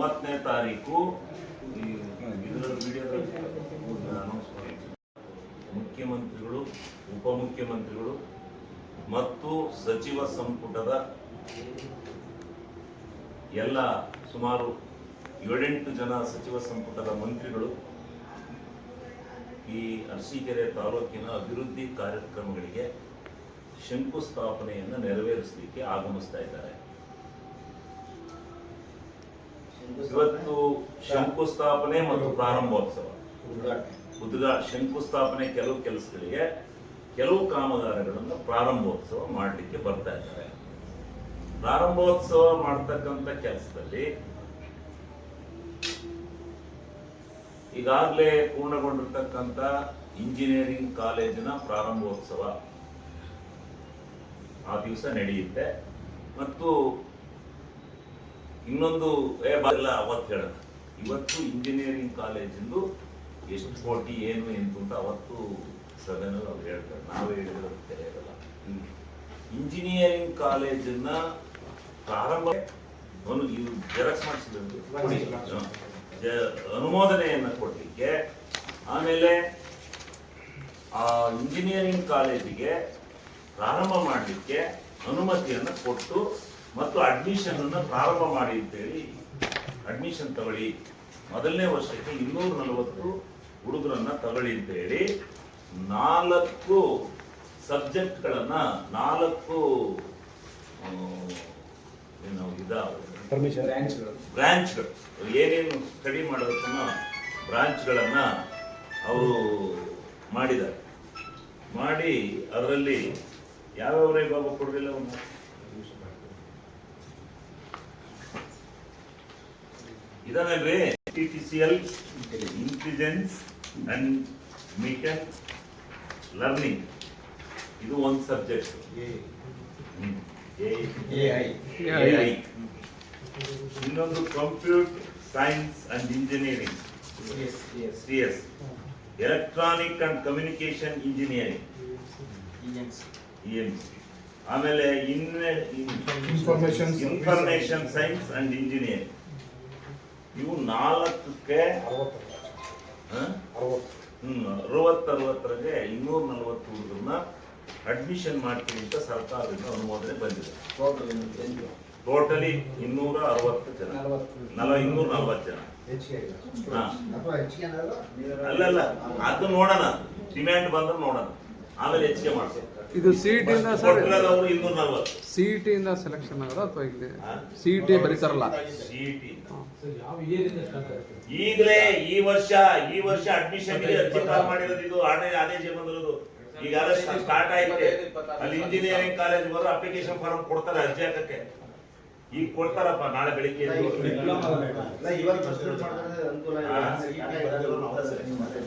ಮೂವತ್ತನೇ ತಾರೀಕು ಅನೌನ್ಸ್ ಮುಖ್ಯಮಂತ್ರಿಗಳು, ಉಪಮುಖ್ಯಮಂತ್ರಿಗಳು ಮತ್ತು ಸಚಿವ ಸಂಪುಟದ ಎಲ್ಲ ಸುಮಾರು ಏಳೆಂಟು ಜನ ಸಚಿವ ಸಂಪುಟದ ಮಂತ್ರಿಗಳು ಈ ಅರಸೀಕೆರೆ ತಾಲೂಕಿನ ಅಭಿವೃದ್ಧಿ ಕಾರ್ಯಕ್ರಮಗಳಿಗೆ ಶಂಕುಸ್ಥಾಪನೆಯನ್ನು ನೆರವೇರಿಸಲಿಕ್ಕೆ ಆಗಮಿಸ್ತಾ ಇದ್ದಾರೆ. ಇವತ್ತು ಶಂಕುಸ್ಥಾಪನೆ ಮತ್ತು ಪ್ರಾರಂಭೋತ್ಸವ. ಉದ್ಘಾ, ಶಂಕುಸ್ಥಾಪನೆ ಕೆಲವು ಕೆಲಸಗಳಿಗೆ ಕೆಲವು ಕಾಮಗಾರಿಗಳನ್ನು ಪ್ರಾರಂಭೋತ್ಸವ ಮಾಡಲಿಕ್ಕೆ ಬರ್ತಾ ಇದ್ದಾರೆ. ಪ್ರಾರಂಭೋತ್ಸವ ಮಾಡ್ತಕ್ಕಂಥ ಕೆಲಸದಲ್ಲಿ ಈಗಾಗಲೇ ಪೂರ್ಣಗೊಂಡಿರ್ತಕ್ಕಂಥ ಇಂಜಿನಿಯರಿಂಗ್ ಕಾಲೇಜಿನ ಪ್ರಾರಂಭೋತ್ಸವ ಆ ದಿವಸ ನಡೆಯುತ್ತೆ. ಮತ್ತು ಇನ್ನೊಂದು ಏ ಬರಲ್ಲ ಅವತ್ತು ಹೇಳೋಣ. ಇವತ್ತು ಇಂಜಿನಿಯರಿಂಗ್ ಕಾಲೇಜಿಂದು ಎಷ್ಟು ಕೋಟಿ ಏನು ಎಂತು ಅಂತ ಅವತ್ತು ಸದನಲ್ಲಿ ಅವ್ರು ಹೇಳ್ತಾರೆ. ನಾವೇ ಹೇಳಿದ್ರೆ ಇರಲ್ಲ ಇಂಜಿನಿಯರಿಂಗ್ ಕಾಲೇಜನ್ನ ಪ್ರಾರಂಭ ಅವನು ಇದು ಜೆರಾಕ್ಸ್ ಮಾಡಿಸಿದ್ರು ಅನುಮೋದನೆಯನ್ನು ಕೊಡಲಿಕ್ಕೆ ಆಮೇಲೆ ಆ ಇಂಜಿನಿಯರಿಂಗ್ ಕಾಲೇಜಿಗೆ ಪ್ರಾರಂಭ ಮಾಡಲಿಕ್ಕೆ ಅನುಮತಿಯನ್ನು ಕೊಟ್ಟು ಮತ್ತು ಅಡ್ಮಿಷನ್ ಅನ್ನು ಪ್ರಾರಂಭ ಮಾಡಿ ಅಂತೇಳಿ ಅಡ್ಮಿಷನ್ ತಗೊಳ್ಳಿ. ಮೊದಲನೇ ವರ್ಷಕ್ಕೆ ಇನ್ನೂರ ನಲವತ್ತು ಹುಡುಗರನ್ನ ತಗೊಳ್ಳಿ ಅಂತ ಹೇಳಿ ನಾಲ್ಕು ಸಬ್ಜೆಕ್ಟ್ಗಳನ್ನ ನಾಲ್ಕು ಏನು ಇದಾವೆ. ಬ್ರಾಂಚ್ಗಳು ಏನೇನು ಸ್ಟಡಿ ಮಾಡೋದಕ್ಕೂ ಬ್ರಾಂಚ್ಗಳನ್ನ ಅವರು ಮಾಡಿದ್ದಾರೆ. ಮಾಡಿ ಅದರಲ್ಲಿ ಯಾವ್ಯಾವ ಬಾಬು ಕೊಡಲಿಲ್ಲ ಒಂದು? C L intelligence and machine learning ಇದು ಒಂದು ಸಬ್ಜೆಕ್ಟ್. ಇನ್ನೊಂದು computer science and engineering C S electronic and communication engineering E M information information science and engineering ಇವು ನಾಲ್ಕಕ್ಕೆ ಅರವತ್ತು ಅರವತ್ತರಿಗೆ ಇನ್ನೂರ ನಲವತ್ತು ಹುಡುಗರನ್ನ ಅಡ್ಮಿಷನ್ ಮಾಡ್ತೀವಿ ಅಂತ ಸರ್ಕಾರದಿಂದ ಅನುಮೋದನೆ ಬಂದಿದೆ. ಟೋಟಲಿ ಇನ್ನೂರ ಅರವತ್ತು ಜನ. ನಲ ಇನ್ನೂರ ನಲವತ್ತು ಜನ. ಹಾ. ಅಲ್ಲಲ್ಲ ಅದು ನೋಡೋಣ. ಡಿಮ್ಯಾಂಡ್ ಬಂದ್ರೆ ನೋಡೋಣ. ಆಮೇಲೆ ಹೆಚ್ಚಿಗೆ ಮಾಡ್ತಾರೆ ಇದು ಸಿಇಟಿ ಇಂದ ಸರ್ ಅವರು ಇನ್ನೂರ ನಲ್ವತ್ತು. ಸಿಇಟಿ ಇಂದ ಸೆಲೆಕ್ಷನ್ ಆಗೋದು ಅಥವಾ ಇಲ್ಲಿ? ಸಿಇಟಿ ಬರೀತಾರಲ್ಲ? ಸಿಇಟಿ ಈಗಲೇ ಈ ವರ್ಷ ಈ ವರ್ಷ ಅಡ್ಮಿಷನ್ ಅರ್ಜಿ ಕಾಲ್ ಮಾಡಿರೋದು ಇದು ಆನೆ ಆದೇಶ ಬಂದಿರೋದು ಈಗ ಸ್ಟಾರ್ಟ್ ಆಯ್ತು. ಅಲ್ಲಿ ಇಂಜಿನಿಯರಿಂಗ್ ಕಾಲೇಜ್ ಬರೋ ಅಪ್ಲಿಕೇಶನ್ ಫಾರ್ಮ್ ಕೊಡ್ತಾರೆ ಅರ್ಜಿ ಹಾಕಕ್ಕೆ. ಈಗ ಕೊಡ್ತಾರಪ್ಪ ನಾಳೆ ಬೆಳಿಗ್ಗೆ.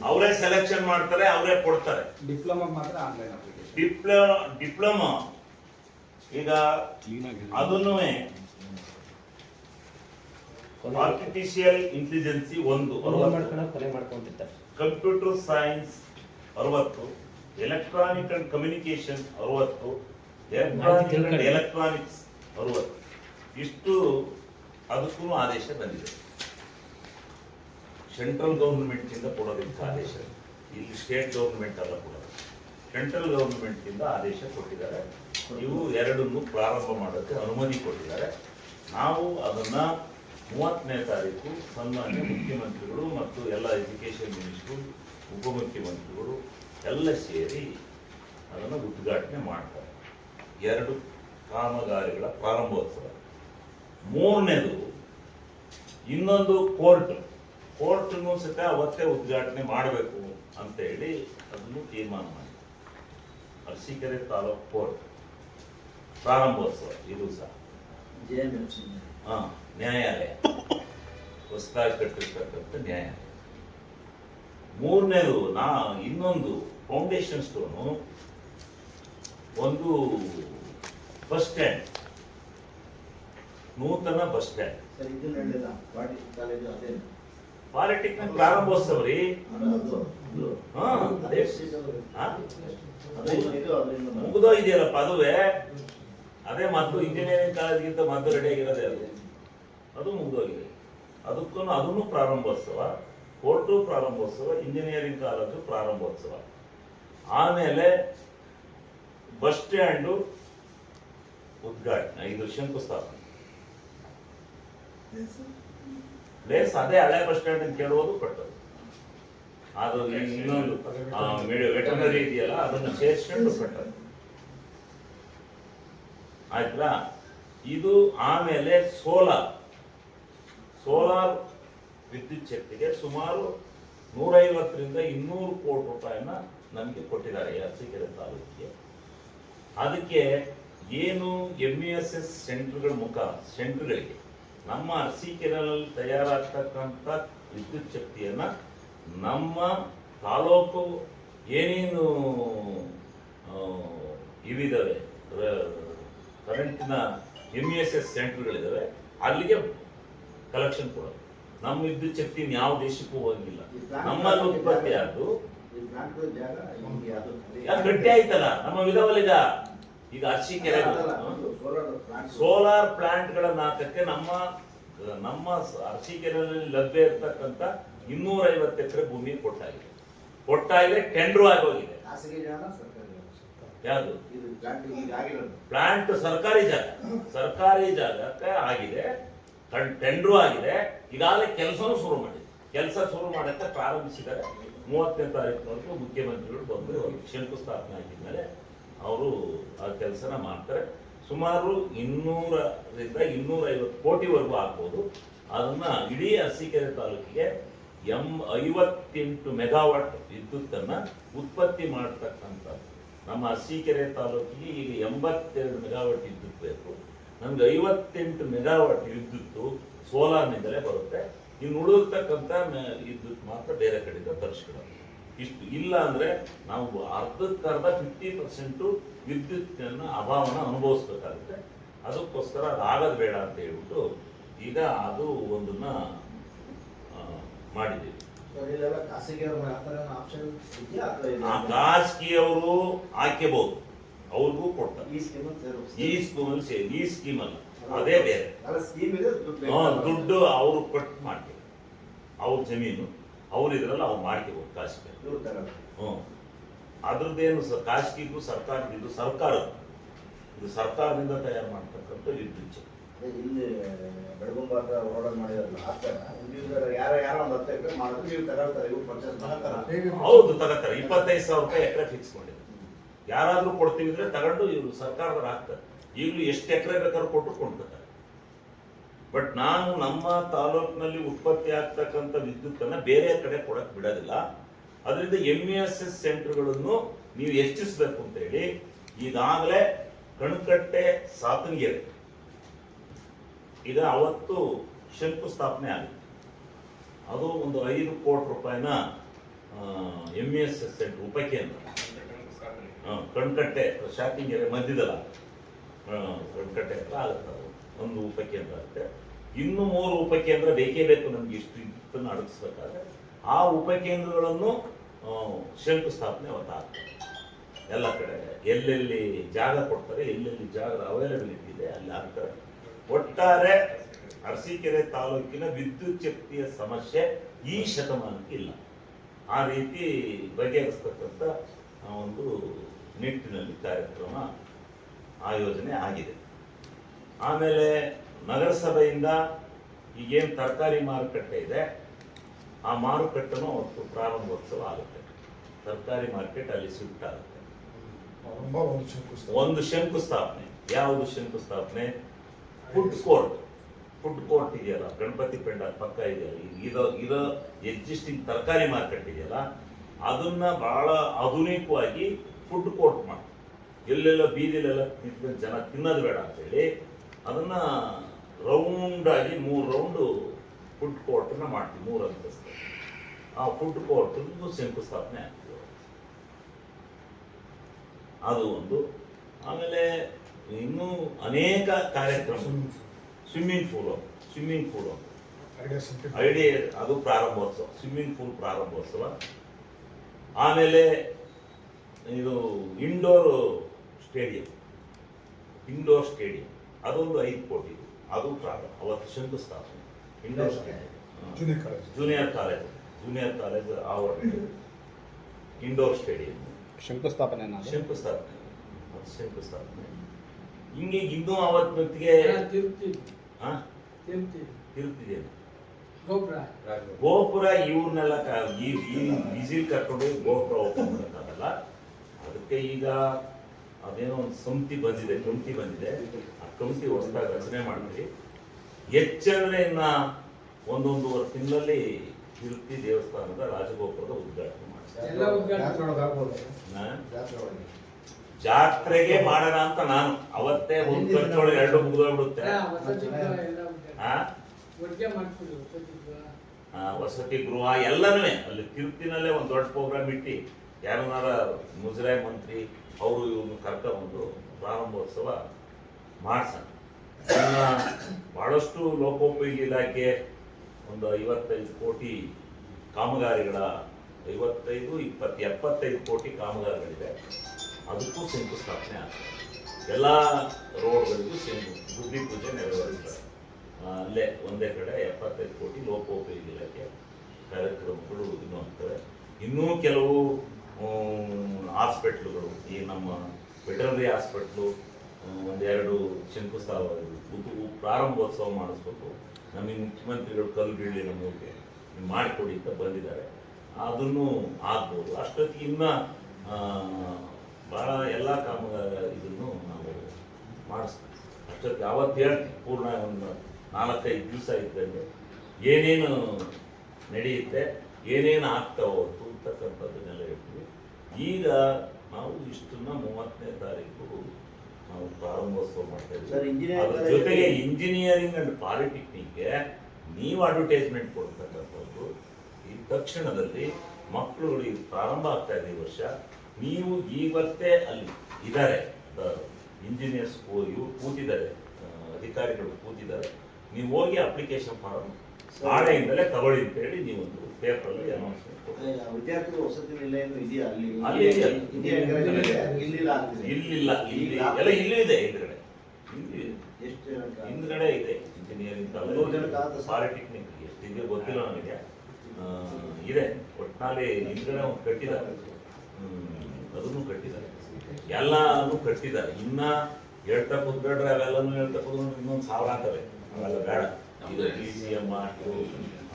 ಅವರೇ ಸೆಲೆಕ್ಷನ್ ಮಾಡ್ತಾರೆ ಅವರೇ ಕೊಡ್ತಾರೆ. ಡಿಪ್ಲೊಮಾ ಮಾತ್ರ ಆನ್ಲೈನ್ ಡಿಪ್ಲೊ ಡಿಪ್ಲೊಮಾ. ಈಗ ಅದನ್ನು ಆರ್ಟಿಫಿಷಿಯಲ್ ಇಂಟೆಲಿಜೆನ್ಸಿ ಒಂದು ಕಂಪ್ಯೂಟರ್ ಸೈನ್ಸ್ ಅರವತ್ತು. ಎಲೆಕ್ಟ್ರಾನಿಕ್ ಅಂಡ್ ಕಮ್ಯುನಿಕೇಶನ್ ಅರವತ್ತು. ಎಲೆಕ್ಟ್ರಾನಿಕ್ಸ್ ಅರವತ್ತು. ಇಷ್ಟು ಅದಕ್ಕೂ ಆದೇಶ ಬಂದಿದೆ. ಸೆಂಟ್ರಲ್ ಗೌರ್ಮೆಂಟ್ ಇಂದ ಕೊಡೋದಕ್ಕೆ ಆದೇಶ. ಇಲ್ಲಿ ಸ್ಟೇಟ್ ಗೌರ್ಮೆಂಟ್ ಅಲ್ಲ ಕೊಡೋದು ಸೆಂಟ್ರಲ್ ಗೌರ್ಮೆಂಟ್ ಇಂದ ಆದೇಶ ಕೊಟ್ಟಿದ್ದಾರೆ. ಇವು ಎರಡನ್ನು ಪ್ರಾರಂಭ ಮಾಡೋಕ್ಕೆ ಅನುಮತಿ ಕೊಟ್ಟಿದ್ದಾರೆ. ನಾವು ಅದನ್ನ ಮೂವತ್ತನೇ ತಾರೀಕು ಸನ್ಮಾನ್ಯ ಮುಖ್ಯಮಂತ್ರಿಗಳು ಮತ್ತು ಎಲ್ಲ ಎಜುಕೇಶನ್ ಮಿನಿಸ್ಟ್ರು, ಉಪಮುಖ್ಯಮಂತ್ರಿಗಳು ಎಲ್ಲ ಸೇರಿ ಅದನ್ನು ಉದ್ಘಾಟನೆ ಮಾಡ್ತಾರೆ. ಎರಡು ಕಾಮಗಾರಿಗಳ ಪ್ರಾರಂಭೋತ್ಸವ. ಮೂರನೇದು ಇನ್ನೊಂದು ಕೋರ್ಟ್. ಕೋರ್ಟ್ನು ಸಹಿತ ಅವತ್ತೇ ಉದ್ಘಾಟನೆ ಮಾಡಬೇಕು ಅಂತ ಹೇಳಿ ಅದನ್ನು ತೀರ್ಮಾನ ಮಾಡಿ ಅರಸೀಕೆರೆ ತಾಲೂಕು ಕೋರ್ಟ್ ಪ್ರಾರಂಭೋತ್ಸವ ಇದು ಸಹ. ಹಾ ನ್ಯಾಯಾಲಯ. ಹೊಸದಾಗಿ ಕಟ್ಟಿರ್ತಕ್ಕಂಥ ನ್ಯಾಯಾಲಯ. ಮೂರನೇದು ನಾ ಇನ್ನೊಂದು ಫೌಂಡೇಶನ್ ಸ್ಟೋನು ಒಂದು ಬಸ್ ಸ್ಟ್ಯಾಂಡ್. ನೂತನ ಬಸ್ ಸ್ಟ್ಯಾಂಡ್. ಪಾಲಿಟೆಕ್ನಿಕ್ ಪ್ರಾರಂಭೋತ್ಸವ ರೀ ಹಾ? ಮುಗಿದೋಗಿದೆಯಲ್ಲಪ್ಪ ಅದುವೇ? ಅದೇ ಮದ್ದು ಇಂಜಿನಿಯರಿಂಗ್ ಕಾಲೇಜ್ಗಿಂತ ಮದ್ದು ರೆಡಿ ಆಗಿರೋದೇ ಅದು. ಅದು ಮುಗಿದೋಗಿದೆ. ಅದಕ್ಕೂ ಅದನ್ನು ಪ್ರಾರಂಭೋತ್ಸವ. ಕೋರ್ಟು ಪ್ರಾರಂಭೋತ್ಸವ, ಇಂಜಿನಿಯರಿಂಗ್ ಕಾಲೇಜು ಪ್ರಾರಂಭೋತ್ಸವ. ಆಮೇಲೆ ಬಸ್ ಸ್ಟ್ಯಾಂಡು ಉದ್ಘಾಟನೆ ಇದು ಶಂಕುಸ್ಥಾಪನೆ. ಪ್ಲೇಸ್ ಅದೇ ಹಳೆ ಬಸ್ ಸ್ಟ್ಯಾಂಡ್ ಅಂತ ಕೇಳುವುದು ಕೊಟ್ಟದ್ದು ಅದು ಇನ್ನೊಂದು ವೆಟನರಿ ಇದೆಯಲ್ಲ ಅದನ್ನು ಸೇರಿಸ್ಕೊಂಡು ಕಟ್ಟದ್ದು ಆಯ್ತಾ ಇದು ಆಮೇಲೆ ಸೋಲಾರ್. ಸೋಲಾರ್ ವಿದ್ಯುತ್ ಶಕ್ತಿಗೆ ಸುಮಾರು ನೂರೈವತ್ತರಿಂದ ಇನ್ನೂರು ಕೋಟಿ ರೂಪಾಯಿನ ನಮಗೆ ಕೊಟ್ಟಿದ್ದಾರೆ ಅರಸೀಕೆರೆ ತಾಲೂಕಿಗೆ. ಅದಕ್ಕೆ ಏನು ಎಂ ಇ ಎಸ್ ಎಸ್ ಸೆಂಟರ್ಗಳ ಮುಖ ಸೆಂಟರ್ಗಳಿಗೆ ನಮ್ಮ ಅರಸೀಕೆರೆಯಲ್ಲಿ ತಯಾರಾಗ್ತಕ್ಕಂಥ ವಿದ್ಯುತ್ ಶಕ್ತಿಯನ್ನ ನಮ್ಮ ತಾಲೂಕು ಏನೇನು ಇವಿದ್ದಾವೆ ಇವಿದಾವೆ ಕರೆಂಟಿನ ಎಂ ಇ ಎಸ್ ಎಸ್ ಸೆಂಟರ್ಗಳಿದಾವೆ ಅಲ್ಲಿಗೆ ಕಲೆಕ್ಷನ್ ಕೊಡೋದು. ನಮ್ಮ ವಿದ್ಯುತ್ ಶಕ್ತಿ ಯಾವ ದೇಶಕ್ಕೂ ಹೋಗಿಲ್ಲ. ನಮ್ಮಲ್ಲಿ ಉತ್ಪತ್ತಿ ಆದ್ದು ಗಟ್ಟಿ ಆಯ್ತಲ್ಲ? ನಮ್ಮ ವಿಧವಲ್ಲ ಈಗ ಈಗ ಸೋಲಾರ್ ಸೋಲಾರ್ ಪ್ಲಾಂಟ್ಗಳನ್ನ ಹಾಕಕ್ಕೆ ನಮ್ಮ ನಮ್ಮ ಅರಸೀಕೆರೆಯಲ್ಲಿ ಲಭ್ಯ ಇರತಕ್ಕಂತ ಇನ್ನೂರ ಐವತ್ತು ಎಕರೆ ಭೂಮಿ ಕೊಟ್ಟಾಗಿದೆ. ಕೊಟ್ಟಾಗಿದೆ ಟೆಂಡರ್ ಆಗಿ ಹೋಗಿದೆ ಯಾವುದು? ಪ್ಲಾಂಟ್ ಸರ್ಕಾರಿ ಜಾಗ. ಸರ್ಕಾರಿ ಜಾಗಕ್ಕೆ ಆಗಿದೆ. ಟೆಂಡರ್ ಆಗಿದೆ. ಈಗಾಗಲೇ ಕೆಲಸನೂ ಶುರು ಮಾಡಿದೆ. ಕೆಲಸ ಶುರು ಮಾಡಕ್ಕೆ ಪ್ರಾರಂಭಿಸಿದ್ದಾರೆ. ಮೂವತ್ತನೇ ತಾರೀಕಿನವರೆಗೂ ಮುಖ್ಯಮಂತ್ರಿಗಳು ಬಂದು ಶಂಕುಸ್ಥಾಪನೆ ಆಗಿದ್ಮೇಲೆ ಅವರು ಆ ಕೆಲಸನ ಮಾಡ್ತಾರೆ. ಸುಮಾರು ಇನ್ನೂರರಿಂದ ಇನ್ನೂರೈವತ್ತು ಕೋಟಿವರೆಗೂ ಆಗ್ಬೋದು. ಅದನ್ನ ಇಡೀ ಅರಸೀಕೆರೆ ತಾಲೂಕಿಗೆ ಎಂ ಐವತ್ತೆಂಟು ಮೆಗಾವಾಟ್ ವಿದ್ಯುತ್ತನ್ನ ಉತ್ಪತ್ತಿ ಮಾಡ್ತಕ್ಕಂಥದ್ದು. ನಮ್ಮ ಅರಸೀಕೆರೆ ತಾಲೂಕಿಗೆ ಈಗ ಎಂಬತ್ತೆರಡು ಮೆಗಾವಾಟ್ ವಿದ್ಯುತ್ ಬೇಕು. ನಮ್ಗೆ ಐವತ್ತೆಂಟು ಮೆಗಾವಾಟ್ ವಿದ್ಯುತ್ತು ಸೋಲಾರ್ನಿಂದಲೇ ಬರುತ್ತೆ. ಇನ್ನು ಉಳಿದಿರ್ತಕ್ಕಂಥ ವಿದ್ಯುತ್ ಮಾತ್ರ ಬೇರೆ ಕಡೆಯಿಂದ ತರಿಸ್ಕೊಳ್ಳೋದು ಇಷ್ಟು ಇಲ್ಲ ಅಂದರೆ ನಾವು ಅರ್ಧಕ್ಕರ್ಧ ಫಿಫ್ಟಿ ಪರ್ಸೆಂಟು ವಿದ್ಯುತ್ತಿನ ಅಭಾವನ ಅನುಭವಿಸ್ಬೇಕಾಗುತ್ತೆ. ಅದಕ್ಕೋಸ್ಕರ ಅದು ಆಗೋದು ಬೇಡ ಅಂತ ಹೇಳ್ಬಿಟ್ಟು ಈಗ ಅದು ಒಂದನ್ನ ಆಪ್ಷನ್ ಮಾಡಿದ್ದೀವಿ. ಖಾಸಗಿಯವರು ಹಾಕ್ಯಬಹುದು ಅವ್ರಿಗೂ ಕೊಡ್ತಾರೆ ಈ ಸ್ಕೀಮಲ್ಲಿ ಸೇರಿ. ಈ ಸ್ಕೀಮ್ ಅಲ್ಲ ಅದೇ ಬೇರೆ. ದುಡ್ಡು ಅವರು ಕೊಟ್ಟು ಮಾಡ್ತೀವಿ ಅವ್ರ ಜಮೀನು. ಅವ್ರ ಇದ್ರಲ್ಲಿ ಅವ್ರು ಮಾಡ್ಕೋಬಹುದು ಖಾಸಗಿ ಹ್ಞೂ. ಅದ್ರದ್ದೇನು ಖಾಸಗಿಗೂ ಸರ್ಕಾರದ ಇದು ಸರ್ಕಾರ ಇದು ಸರ್ಕಾರದಿಂದ ತಯಾರು ಮಾಡ್ತಕ್ಕಂಥ ಶಕ್ತಿ. ಇಲ್ಲಿ ಆ ಥರ. ಇಂಡಿವಿಜುವಲ್ ಯಾರ ಯಾರೋ ಒಂದು ಹತ್ತು ಎಕರೆ ಮಾಡಿದ್ರೆ ನೀವು ತಗೊಳ್ತಾರೆ ಇವ್ರು ಪರ್ಚೇಸ್ ಮಾಡ್ತಾರೆ ಹೌದು ತಗೋತಾರೆ ಇಪ್ಪತ್ತೈದು ಸಾವಿರ ರೂಪಾಯಿ ಎಕರೆ ಫಿಕ್ಸ್ ಮಾಡಿದ್ರು. ಯಾರಾದ್ರೂ ಕೊಡ್ತೀವಿ ಅಂದ್ರೆ ತಗೊಂಡು ಇವರು ಸರ್ಕಾರದವ್ರು ಹಾಕ್ತಾರೆ. ಈಗಲೂ ಎಷ್ಟು ಎಕರೆ ಬೇಕಾದ್ರೂ ಕೊಟ್ಟು ಕೊಂಡ್ಕೊತಾರೆ ಬಟ್ ನಾನು ನಮ್ಮ ತಾಲೂಕಿನಲ್ಲಿ ಉತ್ಪತ್ತಿ ಆಗ್ತಕ್ಕಂಥ ವಿದ್ಯುತ್ತನ್ನ ಬೇರೆ ಕಡೆ ಕೊಡಕ್ಕೆ ಬಿಡೋದಿಲ್ಲ. ಅದರಿಂದ ಎಂ ಎಸ್ ಎಸ್ ಸೆಂಟರ್ಗಳನ್ನು ನೀವು ಹೆಚ್ಚಿಸಬೇಕು ಅಂತ ಹೇಳಿ ಈಗಾಗಲೇ ಕಣ್ಕಟ್ಟೆ ಸಾತನಗೆರೆ. ಈಗ ಅವತ್ತು ಶಂಕುಸ್ಥಾಪನೆ ಆಗುತ್ತೆ ಅದು ಒಂದು ಐದು ಕೋಟಿ ರೂಪಾಯಿನ ಎಂ ಎಸ್ ಎಸ್ ಸೆಂಟರ್ ಉಪಕೇಂದ್ರ. ಕಣ್ಕಟ್ಟೆ ಶಾಪಿಂಗ್ ಮಧ್ಯದಲ್ಲ. ಕಣ್ಕಟ್ಟೆ ಹತ್ರ ಆಗುತ್ತೆ ಒಂದು ಉಪಕೇಂದ್ರ ಆಗುತ್ತೆ. ಇನ್ನು ಮೂರು ಉಪಕೇಂದ್ರ ಬೇಕೇ ಬೇಕು ನಮ್ಗೆ ಇಷ್ಟು ಇದನ್ನು ಅಡಗಿಸ್ಬೇಕಾದ್ರೆ ಆ ಉಪಕೇಂದ್ರಗಳನ್ನು ಶಂಕುಸ್ಥಾಪನೆ ಆಗ್ತದೆ. ಎಲ್ಲ ಕಡೆ ಎಲ್ಲೆಲ್ಲಿ ಜಾಗ ಕೊಡ್ತಾರೆ, ಎಲ್ಲೆಲ್ಲಿ ಜಾಗದ ಅವೈಲಬಿಲಿಟಿ ಇದೆ, ಅಲ್ಲಿ ಆಗ್ತಾರೆ ಒಟ್ಟಾರೆ ಅರಸೀಕೆರೆ ತಾಲೂಕಿನ ವಿದ್ಯುತ್ ಶಕ್ತಿಯ ಸಮಸ್ಯೆ ಈ ಶತಮಾನಕ್ಕೆ ಇಲ್ಲ. ಆ ರೀತಿ ಬಗೆಹರಿಸ್ತಕ್ಕಂಥ ಒಂದು ನಿಟ್ಟಿನಲ್ಲಿ ಕಾರ್ಯಕ್ರಮ, ಆಯೋಜನೆ ಆಗಿದೆ. ಆಮೇಲೆ ನಗರಸಭೆಯಿಂದ ಈಗೇನು ತರಕಾರಿ ಮಾರುಕಟ್ಟೆ ಇದೆ ಆ ಮಾರುಕಟ್ಟೆನೂ ಅವತ್ತು ಪ್ರಾರಂಭೋತ್ಸವ ಆಗುತ್ತೆ. ತರಕಾರಿ ಮಾರ್ಕೆಟ್ ಅಲ್ಲಿ ಶಿಫ್ಟ್ ಆಗುತ್ತೆ ಒಂದು ಶಂಕುಸ್ಥಾಪನೆ. ಯಾವುದು ಶಂಕುಸ್ಥಾಪನೆ? ಫುಡ್ ಕೋರ್ಟ್ ಫುಡ್ ಕೋರ್ಟ್ ಇದೆಯಲ್ಲ ಗಣಪತಿ ಪೆಂಡ ಪಕ್ಕ ಇದೆಯಲ್ಲ ಇರೋ ಇರೋ ಎಕ್ಸಿಸ್ಟಿಂಗ್ ತರಕಾರಿ ಮಾರ್ಕೆಟ್ ಇದೆಯಲ್ಲ ಅದನ್ನ ಬಹಳ ಆಧುನಿಕವಾಗಿ ಫುಡ್ ಕೋರ್ಟ್ ಮಾಡಿ ಎಲ್ಲೆಲ್ಲ ಬೀದಿಲೆಲ್ಲ ಜನ ತಿನ್ನೋದು ಬೇಡ ಅಂತೇಳಿ ಅದನ್ನ ರೌಂಡ್ ಆಗಿ ಮೂರು ರೌಂಡು ಫುಡ್ ಕೋರ್ಟನ್ನು ಮಾಡ್ತೀವಿ ಮೂರು ಅಂತಸ್ತು. ಆ ಫುಡ್ ಕೋರ್ಟ್ ಶಂಕುಸ್ಥಾಪನೆ ಆಗ್ತದೆ ಅದು ಒಂದು. ಆಮೇಲೆ ಇನ್ನೂ ಅನೇಕ ಕಾರ್ಯಕ್ರಮ. Swimming pool swimming pool idea ಅದು ಪ್ರಾರಂಭೋತ್ಸವ ಸ್ವಿಮ್ಮಿಂಗ್ ಪೂಲ್ ಪ್ರಾರಂಭೋತ್ಸವ. ಆಮೇಲೆ ಇದು ಇಂಡೋರ್ ಸ್ಟೇಡಿಯಂ ಇಂಡೋರ್ ಸ್ಟೇಡಿಯಂ ಅದೊಂದು ಐದು ಕೋಟಿ. ಅದು ಪ್ರಾರಂಭ ಅವತ್ತು ಶಂಕುಸ್ಥಾಪನೆ indoor stadium junior college junior college junior college ಆವರಣ ಇಂಡೋರ್ ಸ್ಟೇಡಿಯಂ ಶಂಕುಸ್ಥಾಪನೆ ಶಂಕುಸ್ಥಾಪನೆ ಅದು ಶಂಕುಸ್ಥಾಪನೆ ಹಿಂಗೆ ಇನ್ನೂ ಅವತ್ತಿಗೆ ಗೋಪುರ ಇವ್ರನ್ನೆಲ್ಲ ಈಜಿಲ್ ಈ ಕರ್ಕೊಂಡು ಗೋಪುರ ಓಪನ್ ಮಾಡೋಕ್ಕಾಗಲ್ಲ ಅದಕ್ಕೆ ಈಗ ಅದೇನೋ ಒಂದು ಸಮಿತಿ ಬಂದಿದೆ ಕಮಿಟಿ ಬಂದಿದೆ. ಆ ಕಮಿಟಿ ಹೊಸದಾಗಿ ರಚನೆ ಮಾಡಿದ್ರಿ ಎಚ್ಚರಣೆಯನ್ನ ಇನ್ನ ಒಂದೊಂದೂವರೆ ತಿಂಗಳಲ್ಲಿ ತಿರುಪತಿ ದೇವಸ್ಥಾನದ ರಾಜಗೋಪುರದ ಉದ್ಘಾಟನೆ ಮಾಡ್ತಾರೆ? ಜಾತ್ರೆಗೆ ಮಾಡೋಣ ಅಂತ ನಾನು. ಅವತ್ತೇ ಒಂದು ಗಂಟೆ ಎರಡು ಮುಗಿದೋಗ್ಬಿಡುತ್ತೆ ವಸತಿ ಗೃಹ ಎಲ್ಲನೂ ಅಲ್ಲಿ ತಿರುಪ್ತಿನಲ್ಲೇ ಒಂದು ದೊಡ್ಡ ಪ್ರೋಗ್ರಾಮ್ ಇಟ್ಟು ಯಾರನ್ನಾರ ಮುಜರಾಯಿ ಮಂತ್ರಿ ಅವರು ಇವ್ರನ್ನ ಕರ್ಕೊಂಡು ಪ್ರಾರಂಭೋತ್ಸವ ಮಾಡ್ಸೋಣ. ಭಾಳಷ್ಟು ಲೋಕೋಪಯೋಗಿ ಇಲಾಖೆ ಒಂದು ಐವತ್ತೈದು ಕೋಟಿ ಕಾಮಗಾರಿಗಳ, ಐವತ್ತೈದು, ಇಪ್ಪತ್ತು, ಎಪ್ಪತ್ತೈದು ಕೋಟಿ ಕಾಮಗಾರಿಗಳಿದೆ ಅದಕ್ಕೂ ಶಂಕುಸ್ಥಾಪನೆ ಆಗ್ತದೆ. ಎಲ್ಲ ರೋಡ್ಗಳಿಗೂ ಶಂಕು ಬುದ್ಧಿ ಪೂಜೆ ನೆರವೇರಿಸ್ತಾರೆ ಅಲ್ಲೇ ಒಂದೇ ಕಡೆ ಎಪ್ಪತ್ತೈದು ಕೋಟಿ ಲೋಕೋಪಯೋಗಿ ಇಲಾಖೆ ಕಾರ್ಯಕ್ರಮಗಳು ಆಗ್ತವೆ. ಇನ್ನೂ ಕೆಲವು ಹಾಸ್ಪಿಟ್ಲುಗಳು, ಈ ನಮ್ಮ ವೆಟರ್ನರಿ ಹಾಸ್ಪಿಟ್ಲು ಒಂದೆರಡು ಶಂಕುಸ್ಥಾಪನೆ ಪ್ರಾರಂಭೋತ್ಸವ ಮಾಡಿಸ್ಬೇಕು. ನಮಗೆ ಮುಖ್ಯಮಂತ್ರಿಗಳು ಕಲ್ಲು ಬೀಳಿ ನಮಗೆ ಮಾಡಿಕೊಡಿ ಅಂತ ಬಂದಿದ್ದಾರೆ. ಅದನ್ನು ಆಗ್ಬೋದು. ಅಷ್ಟೊತ್ತಿಗೆ ಇನ್ನ ಭಾಳ ಎಲ್ಲ ಕಾಮಗಾರ ಇದನ್ನು ನಾವು ಮಾಡಿಸ್ತೀವಿ ಅಷ್ಟೊತ್ತಿಗೆ ಅವತ್ತು ಹೇಳ್ತೀವಿ ಪೂರ್ಣ ಒಂದು ನಾಲ್ಕೈದು ದಿವಸ ಇದ್ದಂಗೆ. ಏನೇನು ನಡೆಯುತ್ತೆ, ಏನೇನು ಆಗ್ತಾವೋ ಅಂತಕ್ಕಂಥದ್ದನ್ನೆಲ್ಲ ಹೇಳ್ತೀವಿ ಈಗ ನಾವು ಇಷ್ಟನ್ನ ಮೂವತ್ತನೇ ತಾರೀಕು ನಾವು ಪ್ರಾರಂಭೋತ್ಸವ ಮಾಡ್ತಾ ಸರ್, ಇದ್ದೀವಿ engineering ಅದ್ರ ಜೊತೆಗೆ ಇಂಜಿನಿಯರಿಂಗ್ ಅಂಡ್ ಪಾಲಿಟೆಕ್ನಿಕ್ಗೆ ನೀವು ಅಡ್ವರ್ಟೈಸ್ಮೆಂಟ್ ಕೊಡ್ತಕ್ಕಂಥದ್ದು. ಈ ತಕ್ಷಣದಲ್ಲಿ ಮಕ್ಕಳುಗಳಿಗೆ ಪ್ರಾರಂಭ ಆಗ್ತಾ ಇದೆ ಈ ವರ್ಷ. ನೀವು ಇವತ್ತೇ ಅಲ್ಲಿ ಇದ್ದಾರೆ. ಇಂಜಿನಿಯರ್ಸ್ ಇವರು ಕೂತಿದ್ದಾರೆ. ಅಧಿಕಾರಿಗಳು ಕೂತಿದ್ದಾರೆ. ನೀವು ಹೋಗಿ ಅಪ್ಲಿಕೇಶನ್ ಫಾರಂ ನಾಳೆಯಿಂದಲೇ ತಗೊಳ್ಳಿ ಅಂತ ಹೇಳಿ ನೀವೊಂದು ಪೇಪರಲ್ಲಿ ಅನೌನ್ಸ್ಮೆಂಟ್ ವಿದ್ಯಾರ್ಥಿಗಳು ವಸತಿ ನಿಲಯನೂ ಇದೆಯಾ? ಅಲ್ಲಿ ಅಲ್ಲಿ ಇಲ್ಲಿಲ್ಲ ಇಲ್ಲಿಲ್ಲ ಇಲ್ಲಿ ಎಲ್ಲ ಇಲ್ಲೂ ಇದೆ ಹಿಂದ್ಗಡೆ. ಎಷ್ಟು ಜನಕ್ಕೆ ಆಗುತ್ತೆ? ಹಿಂದ್ಗಡೆ ಇದೆ ಇಂಜಿನಿಯರಿಂಗ್ ನೂರು ಜನಕ್ಕೆ. ಪಾಲಿಟೆಕ್ನಿಕ್ ಎಷ್ಟಿದೆ ಗೊತ್ತಿಲ್ಲ ನನಗೆ. ಇದೆ. ಒಟ್ಟಿನಲ್ಲಿ ಹಿಂದ್ಗಡೆ ಒಂದು ಕಟ್ಟಿದ್ದಾರೆ. ಅದನ್ನು ಕಟ್ಟಿದ್ದಾರೆ. ಎಲ್ಲಾನು ಕಟ್ಟಿದ್ದಾರೆ. ಇನ್ನ ಹೇಳ್ತಾ ಕೂತ್ಬೇಡ್ರೆ ಅವೆಲ್ಲನೂ ಹೇಳ್ತಾ ಕೂತ್ಕೊಂಡ್ರೆ ಇನ್ನೊಂದು ಸಾವಿರ ಆಗ್ತವೆ. ಅವೆಲ್ಲ ಬೇಡ. ಇದು ಡಿ ಸಿ ಎಂ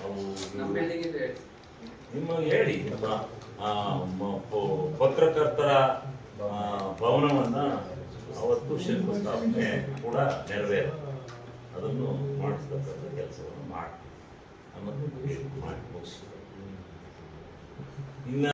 ಅವು ನಿಮ್ಮ ಹೇಳಿ ಪತ್ರಕರ್ತರ ಭವನವನ್ನ ಅವತ್ತು ಶಂಕುಸ್ಥಾಪನೆ ಕೂಡ ನೆರವೇರ ಅದನ್ನು ಮಾಡಿಸ್ತಕ್ಕಂಥ ಕೆಲಸವನ್ನು ಮಾಡ್ತೀವಿ. ಅನ್ನೋದು ಮಾಡಿ ಮುಗಿಸ್ತೀವಿ. ಇನ್ನು